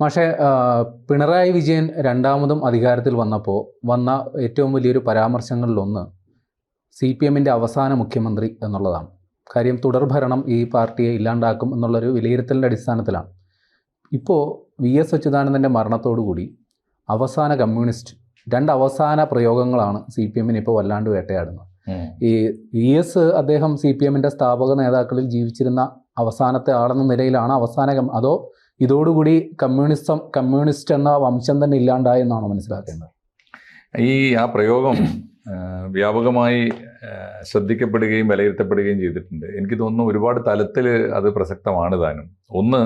പക്ഷേ പിണറായി വിജയൻ രണ്ടാമതും അധികാരത്തിൽ വന്നപ്പോൾ വന്ന ഏറ്റവും വലിയൊരു പരാമർശങ്ങളിലൊന്ന് സി പി എമ്മിന്റെ അവസാന മുഖ്യമന്ത്രി എന്നുള്ളതാണ്. കാര്യം തുടർഭരണം ഈ പാർട്ടിയെ ഇല്ലാണ്ടാക്കും എന്നുള്ളൊരു വിലയിരുത്തലിന്റെ അടിസ്ഥാനത്തിലാണ്. ഇപ്പോൾ വി എസ് അച്യുതാനന്ദന്റെ മരണത്തോടുകൂടി അവസാന കമ്മ്യൂണിസ്റ്റ് രണ്ട് അവസാന പ്രയോഗങ്ങളാണ് സി പി എമ്മിന് ഇപ്പോൾ വല്ലാണ്ട് വേട്ടയാടുന്നത്. ഈ വി എസ് അദ്ദേഹം സി പി എമ്മിന്റെ സ്ഥാപക നേതാക്കളിൽ ജീവിച്ചിരുന്ന അവസാനത്തെ ആളെന്ന നിലയിലാണ് അവസാന അതോ ഇതോടുകൂടി കമ്മ്യൂണിസം കമ്മ്യൂണിസ്റ്റ് എന്ന വംശം തന്നെ ഇല്ലാണ്ടായെന്നാണോ മനസ്സിലാക്കേണ്ടത്? ഈ ആ പ്രയോഗം വ്യാപകമായി ശ്രദ്ധിക്കപ്പെടുകയും വിലയിരുത്തപ്പെടുകയും ചെയ്തിട്ടുണ്ട്. എനിക്ക് തോന്നുന്നു ഒരുപാട് തലത്തിൽ അത് പ്രസക്തമാണ് താനും. ഒന്ന്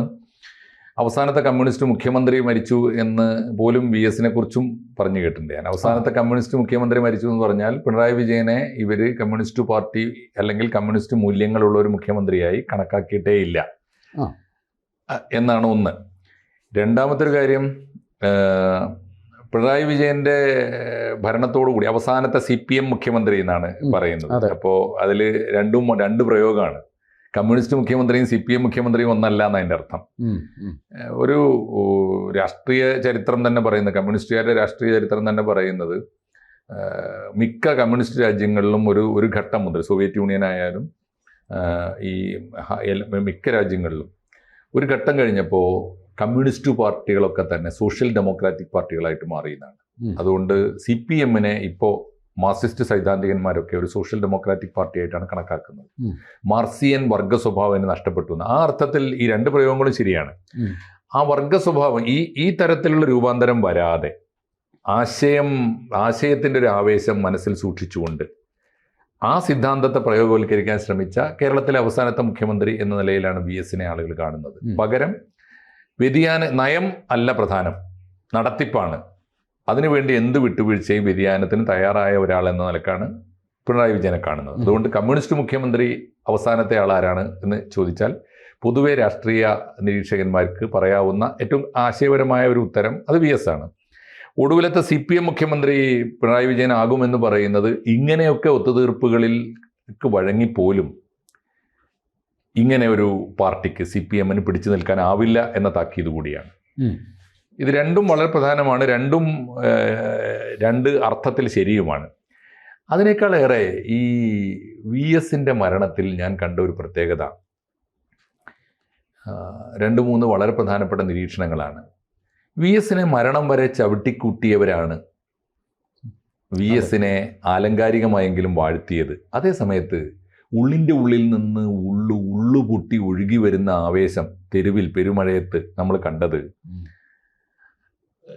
അവസാനത്തെ കമ്മ്യൂണിസ്റ്റ് മുഖ്യമന്ത്രി മരിച്ചു എന്ന് പോലും വി എസിനെ കുറിച്ചും പറഞ്ഞു കേട്ടിട്ടുണ്ട് ഞാൻ. അവസാനത്തെ കമ്മ്യൂണിസ്റ്റ് മുഖ്യമന്ത്രി മരിച്ചു എന്ന് പറഞ്ഞാൽ പിണറായി വിജയനെ ഇവർ കമ്മ്യൂണിസ്റ്റ് പാർട്ടി അല്ലെങ്കിൽ കമ്മ്യൂണിസ്റ്റ് മൂല്യങ്ങളുള്ള ഒരു മുഖ്യമന്ത്രിയായി കണക്കാക്കിയിട്ടേ ഇല്ല എന്നാണ് ഒന്ന്. രണ്ടാമത്തെ ഒരു കാര്യം പിണറായി വിജയന്റെ ഭരണത്തോടുകൂടി അവസാനത്തെ സി പി എം മുഖ്യമന്ത്രി എന്നാണ് പറയുന്നത്. അപ്പോൾ അതിൽ രണ്ടും രണ്ട് പ്രയോഗമാണ്. കമ്മ്യൂണിസ്റ്റ് മുഖ്യമന്ത്രിയും സി പി എം മുഖ്യമന്ത്രിയും ഒന്നല്ല എന്ന അതിന്റെ അർത്ഥം. ഒരു രാഷ്ട്രീയ ചരിത്രം തന്നെ പറയുന്നത് കമ്മ്യൂണിസ്റ്റുകാരുടെ രാഷ്ട്രീയ ചരിത്രം തന്നെ പറയുന്നത് മിക്ക കമ്മ്യൂണിസ്റ്റ് രാജ്യങ്ങളിലും ഒരു ഒരു ഘട്ടം മുതൽ സോവിയറ്റ് യൂണിയൻ ആയാലും ഈ മിക്ക രാജ്യങ്ങളിലും ഒരു ഘട്ടം കഴിഞ്ഞപ്പോൾ കമ്മ്യൂണിസ്റ്റ് പാർട്ടികളൊക്കെ തന്നെ സോഷ്യൽ ഡെമോക്രാറ്റിക് പാർട്ടികളായിട്ട് മാറിയതാണ്. അതുകൊണ്ട് സി പി എമ്മിനെ ഇപ്പോൾ മാർസിസ്റ്റ് സൈദ്ധാന്തികന്മാരൊക്കെ ഒരു സോഷ്യൽ ഡെമോക്രാറ്റിക് പാർട്ടിയായിട്ടാണ് കണക്കാക്കുന്നത്. മാർസിയൻ വർഗ സ്വഭാവം എന്ന് നഷ്ടപ്പെട്ടു. ആ അർത്ഥത്തിൽ ഈ രണ്ട് പ്രയോഗങ്ങളും ശരിയാണ് ആ വർഗ സ്വഭാവം ഈ ഈ തരത്തിലുള്ള രൂപാന്തരം വരാതെ ആശയം ആശയത്തിന്റെ ഒരു ആവേശം മനസ്സിൽ സൂക്ഷിച്ചുകൊണ്ട് ആ സിദ്ധാന്തത്തെ പ്രയോഗവൽക്കരിക്കാൻ ശ്രമിച്ച കേരളത്തിലെ അവസാനത്തെ മുഖ്യമന്ത്രി എന്ന നിലയിലാണ് വി എസിനെ ആളുകൾ കാണുന്നത്. പകരം വ്യതിയാന നയം അല്ല പ്രധാനം നടത്തിപ്പാണ്. അതിനുവേണ്ടി എന്ത് വിട്ടുവീഴ്ചയും വ്യതിയാനത്തിന് തയ്യാറായ ഒരാൾ എന്ന നിലക്കാണ് പിണറായി വിജയനെ കാണുന്നത്. അതുകൊണ്ട് കമ്മ്യൂണിസ്റ്റ് മുഖ്യമന്ത്രി അവസാനത്തെ ആളാരാണ് എന്ന് ചോദിച്ചാൽ പൊതുവെ രാഷ്ട്രീയ നിരീക്ഷകന്മാർക്ക് പറയാവുന്ന ഏറ്റവും ആശയപരമായ ഒരു ഉത്തരം അത് വി എസ് ആണ്. ഒടുവിലത്തെ സി പി എം മുഖ്യമന്ത്രി പിണറായി വിജയൻ ആകുമെന്ന് പറയുന്നത് ഇങ്ങനെയൊക്കെ ഒത്തുതീർപ്പുകളിൽ വഴങ്ങിപ്പോലും ഇങ്ങനെ ഒരു പാർട്ടിക്ക് സി പി എമ്മിന് പിടിച്ചു നിൽക്കാനാവില്ല എന്ന താക്കീത് കൂടിയാണ്. ഇത് രണ്ടും വളരെ പ്രധാനമാണ്. രണ്ടും രണ്ട് അർത്ഥത്തിൽ ശരിയുമാണ്. അതിനേക്കാളേറെ ഈ വി എസിന്റെ മരണത്തിൽ ഞാൻ കണ്ട ഒരു പ്രത്യേകത രണ്ട് മൂന്ന് വളരെ പ്രധാനപ്പെട്ട നിരീക്ഷണങ്ങളാണ്. വി എസിനെ മരണം വരെ ചവിട്ടിക്കൂട്ടിയവരാണ്. വി എസിനെ ആലങ്കാരികമായെങ്കിലും വാഴ്ത്തിയത്. അതേ സമയത്ത് ഉള്ളിന്റെ ഉള്ളിൽ നിന്ന് ഉള്ളു ഉള്ളു പൊട്ടി ഒഴുകി വരുന്ന ആവേശം തെരുവിൽ പെരുമഴയത്ത് നമ്മൾ കണ്ടത്.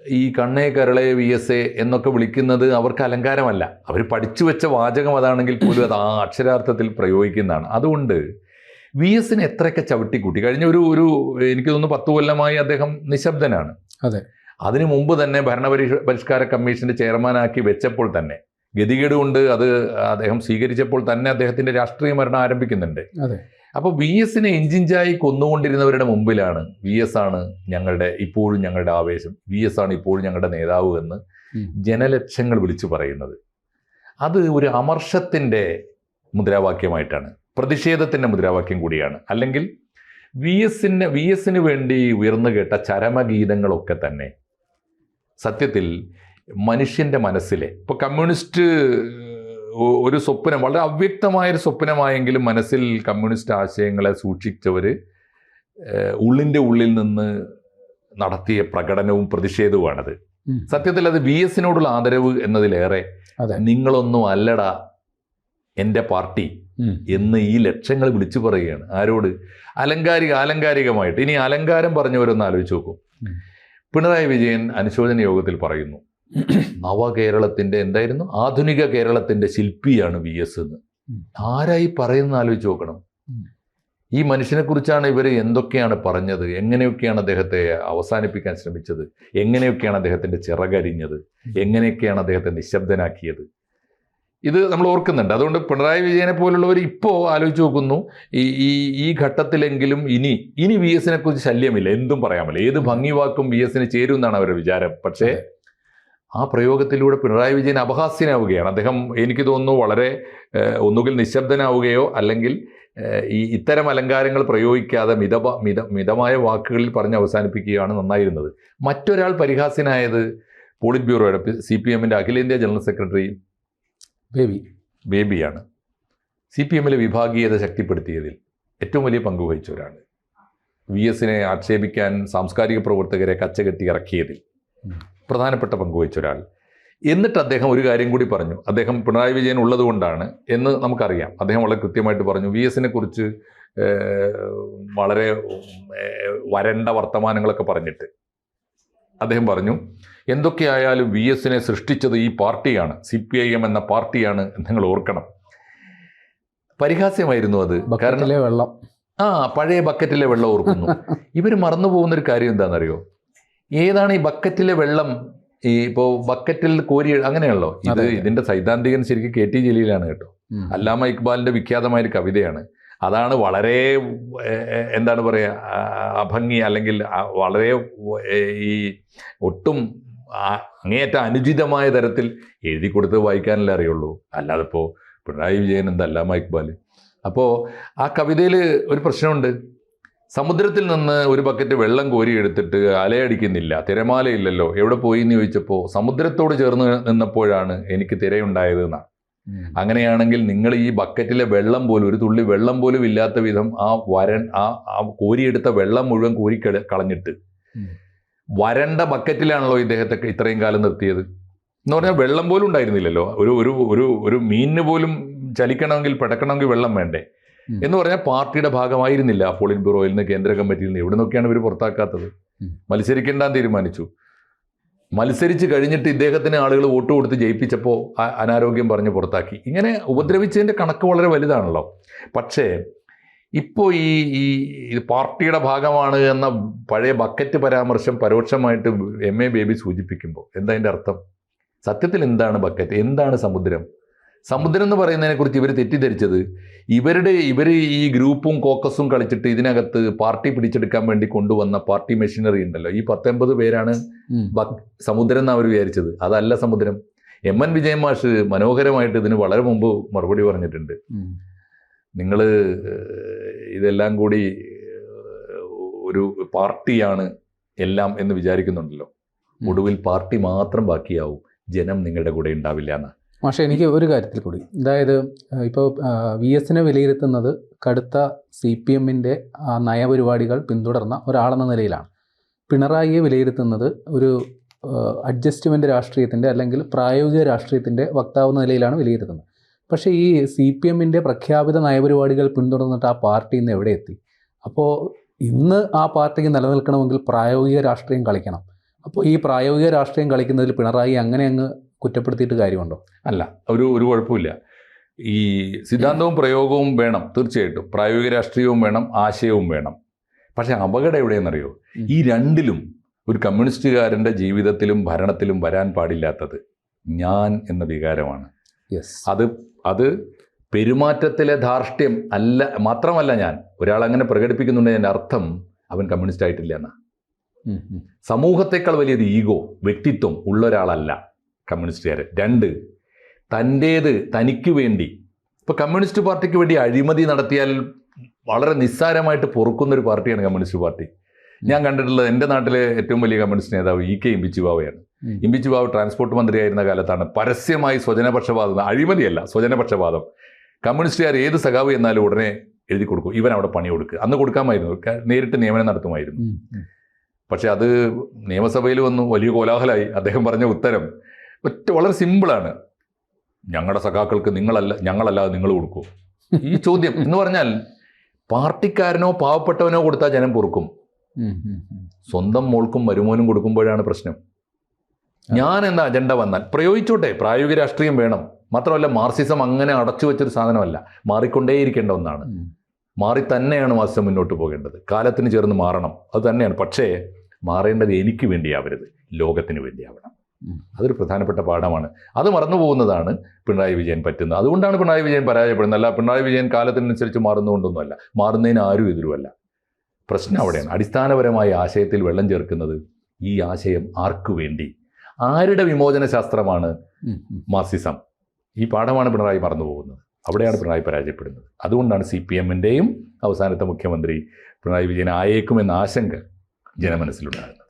ഈ കണ്ണേ കരളെ വി എസ് എ എന്നൊക്കെ വിളിക്കുന്നത് അവർക്ക് അലങ്കാരമല്ല. അവർ പഠിച്ചു വെച്ച വാചകം അതാണെങ്കിൽ പോലും അത് ആ അക്ഷരാർത്ഥത്തിൽ പ്രയോഗിക്കുന്നതാണ്. അതുകൊണ്ട് വി എസിനെ എത്രയൊക്കെ ചവിട്ടിക്കൂട്ടി കഴിഞ്ഞ ഒരു ഒരു എനിക്ക് തോന്നുന്നു പത്ത് കൊല്ലമായി അദ്ദേഹം നിശബ്ദനാണ്. അതെ. അതിനു മുമ്പ് തന്നെ ഭരണപരിഷ പരിഷ്കാര കമ്മീഷന്റെ ചെയർമാനാക്കി വെച്ചപ്പോൾ തന്നെ ഗതികേട് കൊണ്ട് അത് അദ്ദേഹം സ്വീകരിച്ചപ്പോൾ തന്നെ അദ്ദേഹത്തിന്റെ രാഷ്ട്രീയ മരണം ആരംഭിക്കുന്നുണ്ട്. അതെ. അപ്പോൾ വി എസിനെ എഞ്ചിഞ്ചായി കൊന്നുകൊണ്ടിരുന്നവരുടെ മുമ്പിലാണ് വി എസ് ആണ് ഞങ്ങളുടെ ഇപ്പോഴും ഞങ്ങളുടെ ആവേശം. വി എസ് ആണ് ഇപ്പോഴും ഞങ്ങളുടെ നേതാവ് എന്ന് ജനലക്ഷങ്ങൾ വിളിച്ചു പറയുന്നത്. അത് ഒരു അമർഷത്തിന്റെ മുദ്രാവാക്യമായിട്ടാണ്. പ്രതിഷേധത്തിന്റെ മുദ്രാവാക്യം കൂടിയാണ് അല്ലെങ്കിൽ വി എസിന് വി എസിന് വേണ്ടി ഉയർന്നു കേട്ട ചരമഗീതങ്ങളൊക്കെ തന്നെ സത്യത്തിൽ മനുഷ്യന്റെ മനസ്സിലെ ഇപ്പോൾ കമ്മ്യൂണിസ്റ്റ് ഒരു സ്വപ്നം വളരെ അവ്യക്തമായൊരു സ്വപ്നമായെങ്കിലും മനസ്സിൽ കമ്മ്യൂണിസ്റ്റ് ആശയങ്ങളെ സൂക്ഷിച്ചവർ ഉള്ളിന്റെ ഉള്ളിൽ നിന്ന് നടത്തിയ പ്രകടനവും പ്രതിഷേധവുമാണത് അത് സത്യത്തിൽ അത് വി എസിനോടുള്ള ആദരവ് എന്നതിലേറെ. നിങ്ങളൊന്നും അല്ലടാ എന്റെ പാർട്ടി. എന്ന് ഈ ലക്ഷങ്ങൾ വിളിച്ചു പറയുകയാണ്. ആരോട്? അലങ്കാരിക ആലങ്കാരികമായിട്ട് ഇനി അലങ്കാരം പറഞ്ഞവരൊന്ന് ആലോചിച്ച് നോക്കും. പിണറായി വിജയൻ അനുശോചന യോഗത്തിൽ പറയുന്നു നവകേരളത്തിന്റെ എന്തായിരുന്നു? ആധുനിക കേരളത്തിന്റെ ശില്പിയാണ് വി എസ് എന്ന്. ആരായി പറയുന്ന ആലോചിച്ച് നോക്കണം. ഈ മനുഷ്യനെക്കുറിച്ചാണ് ഇവർ എന്തൊക്കെയാണ് പറഞ്ഞത്? എങ്ങനെയൊക്കെയാണ് അദ്ദേഹത്തെ അവസാനിപ്പിക്കാൻ ശ്രമിച്ചത്? എങ്ങനെയൊക്കെയാണ് അദ്ദേഹത്തിന്റെ ചിറകരിഞ്ഞത്? എങ്ങനെയൊക്കെയാണ് അദ്ദേഹത്തെ നിശബ്ദനാക്കിയത്? ഇത് നമ്മൾ ഓർക്കുന്നുണ്ട്. അതുകൊണ്ട് പിണറായി വിജയനെ പോലുള്ളവർ ഇപ്പോൾ ആലോചിച്ച് നോക്കുന്നു ഈ ഈ ഈ ഘട്ടത്തിലെങ്കിലും ഇനി ഇനി വി എസിനെ കുറിച്ച് ശല്യമില്ല. എന്തും പറയാമല്ലോ. ഏത് ഭംഗി വാക്കും വി എസിന് ചേരും എന്നാണ് അവരുടെ വിചാരം. പക്ഷേ ആ പ്രയോഗത്തിലൂടെ പിണറായി വിജയൻ അപഹാസ്യനാവുകയാണ്. അദ്ദേഹം എനിക്ക് തോന്നുന്നു വളരെ ഒന്നുകിൽ നിശബ്ദനാവുകയോ അല്ലെങ്കിൽ ഈ ഇത്തരം അലങ്കാരങ്ങൾ പ്രയോഗിക്കാതെ മിത മിത മിതമായ വാക്കുകളിൽ പറഞ്ഞ് അവസാനിപ്പിക്കുകയാണ് നന്നായിരുന്നത്. മറ്റൊരാൾ പരിഹാസ്യനായത് പോളിറ്റ് ബ്യൂറോയുടെ സി പി എമ്മിന്റെ അഖിലേന്ത്യാ ജനറൽ സെക്രട്ടറി ബേബി. ബേബിയാണ്. സി പി എമ്മിലെ വിഭാഗീയത ശക്തിപ്പെടുത്തിയതിൽ ഏറ്റവും വലിയ പങ്ക് വഹിച്ചവരാണ്. വി എസിനെ ആക്ഷേപിക്കാൻ സാംസ്കാരിക പ്രവർത്തകരെ കച്ചകെട്ടി ഇറക്കിയതിൽ പ്രധാനപ്പെട്ട പങ്ക് വഹിച്ച ഒരാൾ എന്നിട്ട് അദ്ദേഹം ഒരു കാര്യം കൂടി പറഞ്ഞു. അദ്ദേഹം പിണറായി വിജയൻ ഉള്ളതുകൊണ്ടാണ് എന്ന് നമുക്കറിയാം. അദ്ദേഹം വളരെ കൃത്യമായിട്ട് പറഞ്ഞു. വി എസിനെ കുറിച്ച് വളരെ വരണ്ട വർത്തമാനങ്ങളൊക്കെ പറഞ്ഞിട്ട് അദ്ദേഹം പറഞ്ഞു. എന്തൊക്കെയായാലും വി എസിനെ സൃഷ്ടിച്ചത് ഈ പാർട്ടിയാണ് സി പി ഐ എം എന്ന പാർട്ടിയാണ് നിങ്ങൾ ഓർക്കണം. പരിഹാസ്യമായിരുന്നു അത്. കാരണം വെള്ളം. ആ പഴയ ബക്കറ്റിലെ വെള്ളം ഓർക്കുന്നു. ഇവർ മറന്നു പോകുന്ന ഒരു കാര്യം എന്താണെന്നറിയോ? ഏതാണ് ഈ ബക്കറ്റിലെ വെള്ളം? ഈ ഇപ്പോൾ ബക്കറ്റിൽ കോരി അങ്ങനെയാണല്ലോ. ഇത്. ഇതിന്റെ സൈദ്ധാന്തികൻ ശരിക്കും കെ ടി ജലീലാണ് കേട്ടോ. അല്ലാമ ഇക്ബാലിന്റെ വിഖ്യാതമായ ഒരു കവിതയാണ്. അതാണ് വളരെ എന്താണ് പറയുക അഭംഗി അല്ലെങ്കിൽ വളരെ ഈ ഒട്ടും അങ്ങേയറ്റം അനുചിതമായ തരത്തിൽ എഴുതി കൊടുത്ത് വായിക്കാനല്ലേ അറിയുള്ളൂ. അല്ലാതെ ഇപ്പോൾ പിണറായി വിജയൻ എന്തല്ല മൈക്ബാൽ അപ്പോൾ ആ കവിതയിൽ ഒരു പ്രശ്നമുണ്ട്. സമുദ്രത്തിൽ നിന്ന് ഒരു ബക്കറ്റ് വെള്ളം കോരി എടുത്തിട്ട് അലയടിക്കുന്നില്ല തിരമാലയില്ലല്ലോ എവിടെ പോയി എന്ന് ചോദിച്ചപ്പോൾ സമുദ്രത്തോട് ചേർന്ന് നിന്നപ്പോഴാണ് എനിക്ക് തിരയുണ്ടായത് എന്നാണ് അങ്ങനെയാണെങ്കിൽ നിങ്ങൾ ഈ ബക്കറ്റിലെ വെള്ളം പോലും ഒരു തുള്ളി വെള്ളം പോലും ഇല്ലാത്ത വിധം ആ വരൻ ആ ആ കോരിയെടുത്ത വെള്ളം മുഴുവൻ കോരി കളഞ്ഞിട്ട്. വരണ്ട ബക്കറ്റിലാണല്ലോ ഇദ്ദേഹത്തെ ഇത്രയും കാലം നിർത്തിയത്. എന്ന് പറഞ്ഞാൽ വെള്ളം പോലും ഉണ്ടായിരുന്നില്ലല്ലോ. ഒരു ഒരു ഒരു ഒരു മീനിന് പോലും ചലിക്കണമെങ്കിൽ പിടക്കണമെങ്കിൽ വെള്ളം വേണ്ടേ? എന്ന് പറഞ്ഞാൽ പാർട്ടിയുടെ ഭാഗമായിരുന്നില്ല പോളിറ്റ് ബ്യൂറോയിൽ നിന്ന് കേന്ദ്ര കമ്മിറ്റിയിൽ നിന്ന്. എവിടെ നിന്നൊക്കെയാണ് ഇവർ പുറത്താക്കാത്തത്. മത്സരിക്കേണ്ടാന്ന് തീരുമാനിച്ചു. മത്സരിച്ച് കഴിഞ്ഞിട്ട് ഇദ്ദേഹത്തിന് ആളുകൾ വോട്ട് കൊടുത്ത് ജയിപ്പിച്ചപ്പോൾ ആ- അനാരോഗ്യം പറഞ്ഞ് പുറത്താക്കി. ഇങ്ങനെ ഉപദ്രവിച്ചതിന്റെ കണക്ക് വളരെ വലുതാണല്ലോ. പക്ഷേ ഇപ്പോൾ ഈ ഈ ഇത് പാർട്ടിയുടെ ഭാഗമാണ് എന്ന പഴയ ബക്കറ്റ് പരാമർശം പരോക്ഷമായിട്ട് എം എ ബേബി സൂചിപ്പിക്കുമ്പോൾ എന്താ അതിന്റെ അർത്ഥം? സത്യത്തിൽ എന്താണ് ബക്കറ്റ്? എന്താണ് സമുദ്രം? സമുദ്രം എന്ന് പറയുന്നതിനെക്കുറിച്ച് ഇവർ തെറ്റിദ്ധരിച്ചത് ഇവരുടെ ഇവർ ഈ ഗ്രൂപ്പും കോക്കസും കളിച്ചിട്ട് ഇതിനകത്ത് പാർട്ടി പിടിച്ചെടുക്കാൻ വേണ്ടി കൊണ്ടുവന്ന പാർട്ടി മെഷീനറി ഉണ്ടല്ലോ. ഈ പത്തൊമ്പത് പേരാണ് സമുദ്രം എന്ന് അവർ വിചാരിച്ചത്. അതല്ല സമുദ്രം. എം എൻ വിജയൻ മാഷ് മനോഹരമായിട്ട് ഇതിന് വളരെ മുമ്പ് മറുപടി പറഞ്ഞിട്ടുണ്ട്. നിങ്ങൾ ഇതെല്ലാം കൂടി ഒരു പാർട്ടിയാണ് എല്ലാം എന്ന് വിചാരിക്കുന്നുണ്ടല്ലോ. ഒടുവിൽ പാർട്ടി മാത്രം ബാക്കിയാവും. ജനം നിങ്ങളുടെ കൂടെ ഉണ്ടാവില്ല എന്ന്. പക്ഷേ എനിക്ക് ഒരു കാര്യത്തിൽ കൂടി. അതായത് ഇപ്പോൾ വി എസിനെ വിലയിരുത്തുന്നത് കടുത്ത സി പി എമ്മിന്റെ നയപരിപാടികൾ പിന്തുടർന്ന ഒരാളെന്ന നിലയിലാണ്. പിണറായിയെ വിലയിരുത്തുന്നത് ഒരു അഡ്ജസ്റ്റ്മെന്റ് രാഷ്ട്രീയത്തിന്റെ അല്ലെങ്കിൽ പ്രായോഗിക രാഷ്ട്രീയത്തിന്റെ വക്താവ് എന്ന നിലയിലാണ് വിലയിരുത്തുന്നത്. പക്ഷേ ഈ സി പി എമ്മിന്റെ പ്രഖ്യാപിത നയപരിപാടികൾ പിന്തുടർന്നിട്ട് ആ പാർട്ടി ഇന്ന് എവിടെ എത്തി? അപ്പോൾ ഇന്ന് ആ പാർട്ടിക്ക് നിലനിൽക്കണമെങ്കിൽ പ്രായോഗിക രാഷ്ട്രീയം കളിക്കണം. അപ്പോൾ ഈ പ്രായോഗിക രാഷ്ട്രീയം കളിക്കുന്നതിൽ പിണറായി അങ്ങനെ അങ്ങ് കുറ്റപ്പെടുത്തിയിട്ട് കാര്യമുണ്ടോ? അല്ല ഒരു ഒരു കുഴപ്പമില്ല. ഈ സിദ്ധാന്തവും പ്രയോഗവും വേണം തീർച്ചയായിട്ടും. പ്രായോഗിക രാഷ്ട്രീയവും വേണം ആശയവും വേണം. പക്ഷേ അപകടം എവിടെയെന്നറിയോ? ഈ രണ്ടിലും ഒരു കമ്മ്യൂണിസ്റ്റുകാരന്റെ ജീവിതത്തിലും ഭരണത്തിലും വരാൻ പാടില്ലാത്തത് ഞാൻ എന്ന വികാരമാണ്. അത് അത് പെരുമാറ്റത്തിലെ ധാർഷ്ട്യം അല്ല മാത്രമല്ല ഞാൻ ഒരാൾ അങ്ങനെ പ്രകടിപ്പിക്കുന്നുണ്ടെങ്കിൽ അർത്ഥം അവൻ കമ്മ്യൂണിസ്റ്റ് ആയിട്ടില്ല എന്നാ. സമൂഹത്തെക്കാൾ വലിയൊരു ഈഗോ വ്യക്തിത്വം ഉള്ള ഒരാളല്ല കമ്മ്യൂണിസ്റ്റുകാരൻ രണ്ട് തന്റേത് തനിക്ക് വേണ്ടി. ഇപ്പോൾ കമ്മ്യൂണിസ്റ്റ് പാർട്ടിക്ക് വേണ്ടി അഴിമതി നടത്തിയാൽ വളരെ നിസ്സാരമായിട്ട് പൊറുക്കുന്ന ഒരു പാർട്ടിയാണ് കമ്മ്യൂണിസ്റ്റ് പാർട്ടി. ഞാൻ കണ്ടിട്ടുള്ളത് എന്റെ നാട്ടിലെ ഏറ്റവും വലിയ കമ്മ്യൂണിസ്റ്റ് നേതാവ് ഇ കെ ഇമ്പിച്ചിബാവയാണ്. ഇമ്പിച്ചിബാവ് ട്രാൻസ്പോർട്ട് മന്ത്രിയായിരുന്ന കാലത്താണ് പരസ്യമായി സ്വജനപക്ഷപാതം അഴിമതിയല്ല സ്വജനപക്ഷപാതം. കമ്മ്യൂണിസ്റ്റുകാർ ഏത് സഖാവ് എന്നാലും ഉടനെ എഴുതി കൊടുക്കും. ഇവൻ അവിടെ പണി കൊടുക്കുക. അന്ന് കൊടുക്കാമായിരുന്നു. നേരിട്ട് നിയമനം നടത്തുമായിരുന്നു. പക്ഷെ അത് നിയമസഭയിൽ വന്നു. വലിയ കോലാഹലമായി. അദ്ദേഹം പറഞ്ഞ ഉത്തരം ഒറ്റ വളരെ സിമ്പിളാണ്. ഞങ്ങളുടെ സഖാക്കൾക്ക് നിങ്ങളല്ല ഞങ്ങളല്ലാതെ നിങ്ങൾ കൊടുക്കൂ. ഈ ചോദ്യം എന്ന് പറഞ്ഞാൽ പാർട്ടിക്കാരനോ പാവപ്പെട്ടവനോ കൊടുത്താൽ ജനം പൊറുക്കും. സ്വന്തം മോൾക്കും മരുമോനും കൊടുക്കുമ്പോഴാണ് പ്രശ്നം. ഞാൻ എന്ന അജണ്ട വന്നാൽ പ്രയോഗിച്ചോട്ടെ പ്രായോഗിക രാഷ്ട്രീയം വേണം. മാത്രമല്ല മാർസിസം അങ്ങനെ അടച്ചു വെച്ചൊരു സാധനമല്ല. മാറിക്കൊണ്ടേയിരിക്കേണ്ട ഒന്നാണ്. മാറി തന്നെയാണ് മാർസിസം മുന്നോട്ട് പോകേണ്ടത്. കാലത്തിന് ചേർന്ന് മാറണം. അത് തന്നെയാണ്. പക്ഷേ മാറേണ്ടത് എനിക്ക് വേണ്ടിയാവരുത്. ലോകത്തിന് വേണ്ടിയാവണം. അതൊരു പ്രധാനപ്പെട്ട പാഠമാണ്. അത് മറന്നു പോകുന്നതാണ് പിണറായി വിജയൻ പറ്റുന്നത്. അതുകൊണ്ടാണ് പിണറായി വിജയൻ പരാജയപ്പെടുന്നത്. അല്ല പിണറായി വിജയൻ കാലത്തിനനുസരിച്ച് മാറുന്നതുകൊണ്ടൊന്നുമല്ല. മാറുന്നതിന് ആരും എതിരുമല്ല പ്രശ്നം അവിടെയാണ്. അടിസ്ഥാനപരമായ ആശയത്തിൽ വെള്ളം ചേർക്കുന്നത് ഈ ആശയം ആർക്കു വേണ്ടി? ആരുടെ വിമോചന ശാസ്ത്രമാണ് മാർസിസം? ഈ പാഠമാണ് പിണറായി മറന്നു പോകുന്നത് അവിടെയാണ് പിണറായി പരാജയപ്പെടുന്നത്. അതുകൊണ്ടാണ് സി പി എമ്മിന്റെയും അവസാനത്തെ മുഖ്യമന്ത്രി പിണറായി വിജയൻ ആയേക്കുമെന്ന ആശങ്ക ജനമനസ്സിലുണ്ടാകുന്നത്